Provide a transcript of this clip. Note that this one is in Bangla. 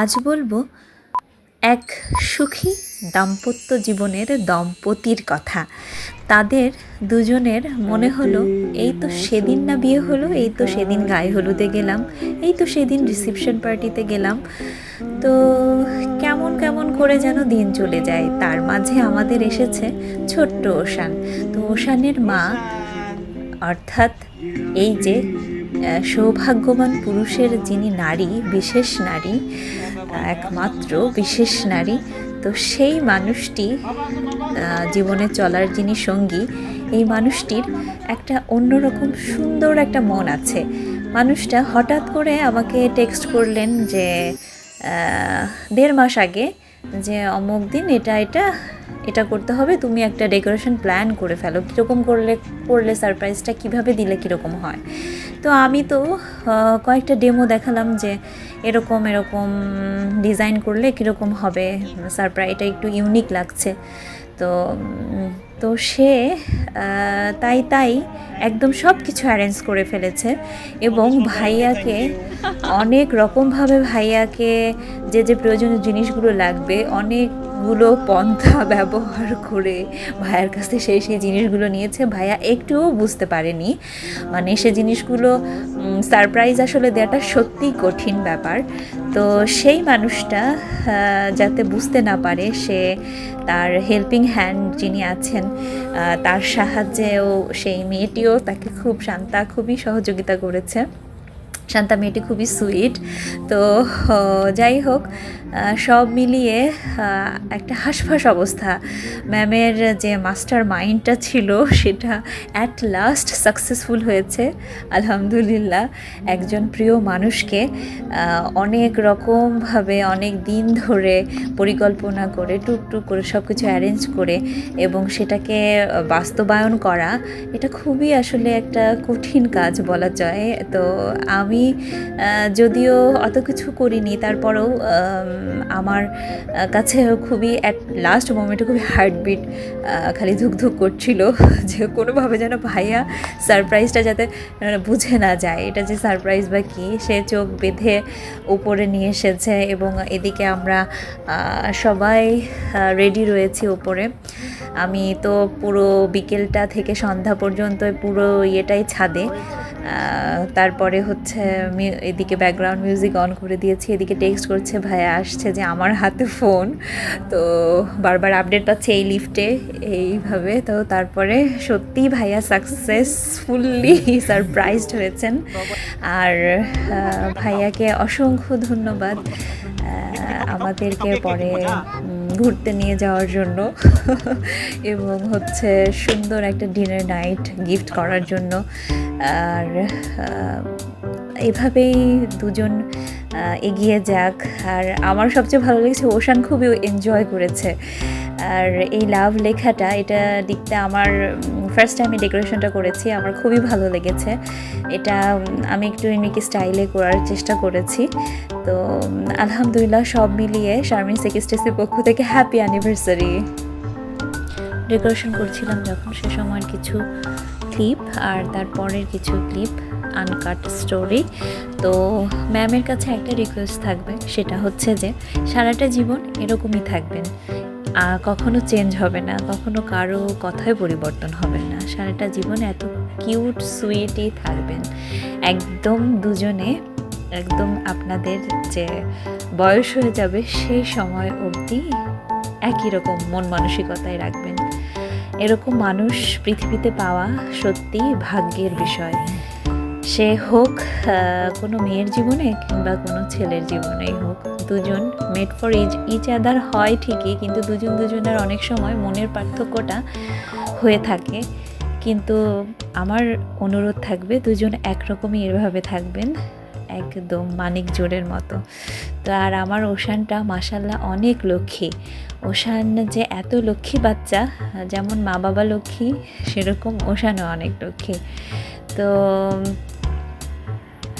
আজ বলব, এক সুখী দাম্পত্য জীবনের দম্পতির কথা। তাদের দুজনের মনে হলো, এই তো সেদিন না বিয়ে হলো, এই তো সেদিন গায়ে হলুদে গেলাম, এই তো সেদিন রিসেপশন পার্টিতে গেলাম। তো কেমন কেমন করে যেন দিন চলে যায়, তার মাঝে আমাদের এসেছে ছোট্ট ওশান। তো ওশানের মা, অর্থাৎ এই যে সৌভাগ্যবান পুরুষের যিনি নারী, বিশেষ নারী একমাত্র বিশেষ নারী, তো সেই মানুষটি জীবনে চলার যিনি সঙ্গী, এই মানুষটির একটা অন্যরকম সুন্দর একটা মন আছে। মানুষটা হঠাৎ করে আমাকে টেক্সট করলেন যে দেড় মাস আগে যে, অমুক দিন এটা এটা এটা করতে হবে, তুমি একটা ডেকোরেশন প্ল্যান করে ফেলো, কীরকম করলে করলে সারপ্রাইজটা কীভাবে দিলে কীরকম হয়। তো আমি তো কয়েকটা ডেমো দেখালাম যে এরকম এরকম ডিজাইন করলে কীরকম হবে সারপ্রাইজ এটা একটু ইউনিক লাগছে। তো তো সে তাই তাই একদম সব কিছু অ্যারেঞ্জ করে ফেলেছে এবং ভাইয়াকে অনেক রকমভাবে, ভাইয়াকে যে যে প্রয়োজনীয় জিনিসগুলো লাগবে অনেকগুলো পন্থা ব্যবহার করে ভাইয়ার কাছ সেই সেই জিনিসগুলো নিয়েছে। ভাইয়া একটুও বুঝতে পারেনি। মানে সে জিনিসগুলো সারপ্রাইজ আসলে দেওয়াটা সত্যিই কঠিন ব্যাপার। তো সেই মানুষটা যাতে বুঝতে না পারে সে তার হেল্পিং হ্যান্ড যিনি আছেন তার সাহায্যেও সেই মেয়েটিও তাকে খুব শান্তা, খুবই সহযোগিতা করেছে। শান্তা মেয়েটি খুবই সুইট তো যাই হোক সব মিলিয়ে একটা হাসফাস অবস্থা। ম্যামের যে মাস্টার মাইন্ডটা ছিল, সেটা অ্যাট লাস্ট সাকসেসফুল হয়েছে, আলহামদুলিল্লাহ। একজন প্রিয় মানুষকে অনেক রকমভাবে, অনেক দিন ধরে পরিকল্পনা করে, টুকটুক করে সব কিছু অ্যারেঞ্জ করে এবং সেটাকে বাস্তবায়ন করা, এটা খুবই আসলে একটা কঠিন কাজ বলা যায়। তো আমি যদিও অত কিছু করিনি, তারপরেও আমার কাছে খুবই অ্যাট লাস্ট মোমেন্টে খুবই হার্টবিট খালি ধুক ধুক করছিল, যে কোনোভাবে যেন ভাইয়া সারপ্রাইজটা যাতে বুঝে না যায়, এটা যে সারপ্রাইজ বা কী, সে চোখ বেঁধে উপরে নিয়ে এসেছে এবং এদিকে আমরা সবাই রেডি রয়েছি উপরে। আমি তো পুরো বিকেলটা থেকে সন্ধ্যা পর্যন্ত পুরো ইয়েটাই ছাদে। তারপরে হচ্ছে মি- এদিকে ব্যাকগ্রাউন্ড মিউজিক অন করে দিয়েছি, এদিকে টেক্সট করছে, ভাইয়া আসছে যে আমার হাতে ফোন তো বারবার আপডেট পাচ্ছে এই লিফটে এইভাবে। তো তারপরে সত্যিই ভাইয়া সাকসেসফুল্লি সারপ্রাইজড হয়েছেন। আর ভাইয়াকে অসংখ্য ধন্যবাদ। আমাদেরকে পরে ঘুরতে নিয়ে যাওয়ার জন্য। এবং হচ্ছে সুন্দর একটা ডিনার নাইট গিফট করার জন্য। আর এভাবেই দুজন এগিয়ে যাক। আর আমার সবচেয়ে ভালো লেগেছে, ওশান খুবই এনজয় করেছে। আর এই লাভ লেখাটা, এটা লিখতে আমার ফার্স্ট টাইম ডেকোরেশনটা করেছি, আমার খুবই ভালো লেগেছে। এটা আমি একটু ইউনিক স্টাইলে করার চেষ্টা করেছি। তো আলহামদুলিল্লাহ সব মিলিয়ে শারমিন সেকিস্টেসের পক্ষ থেকে হ্যাপি অ্যানিভার্সারি ডেকোরেশন করছিলাম যখন, সে সময়ের কিছু ক্লিপ আর তারপরের কিছু ক্লিপ আনকাট স্টোরি। তো ম্যামের কাছে একটা রিকোয়েস্ট থাকবে, সেটা হচ্ছে যে সারাটা জীবন এরকমই থাকবেন। কখনো চেঞ্জ হবে না, কখনো কারও কথায় পরিবর্তন হবে না। সারাটা জীবন এত কিউট সুইটই থাকবেন। একদম দুজনে, একদম আপনাদের যে বয়স হয়ে যাবে, সেই সময় অবধি একই রকম মন মানসিকতায় রাখবেন। এরকম মানুষ পৃথিবীতে পাওয়া সত্যি ভাগ্যের বিষয়। সে হোক কোনো মেয়ের জীবনে কিংবা কোনো ছেলের জীবনেই হোক, দুজন made for is each other হয় ঠিকই, কিন্তু দুজন দুজনের অনেক সময় মনের পার্থক্যটা হয়ে থাকে। কিন্তু আমার অনুরোধ থাকবে, দুজন একরকমই এভাবে থাকবেন, একদম মানিক জোরের মতো। তো আর আমার ওশানটা মাসাল্লাহ অনেক লক্ষ্মী। ওশান যে এত লক্ষ্মী বাচ্চা, যেমন মা বাবা লক্ষ্মী, সেরকম ওশানও অনেক লক্ষ্মী। তো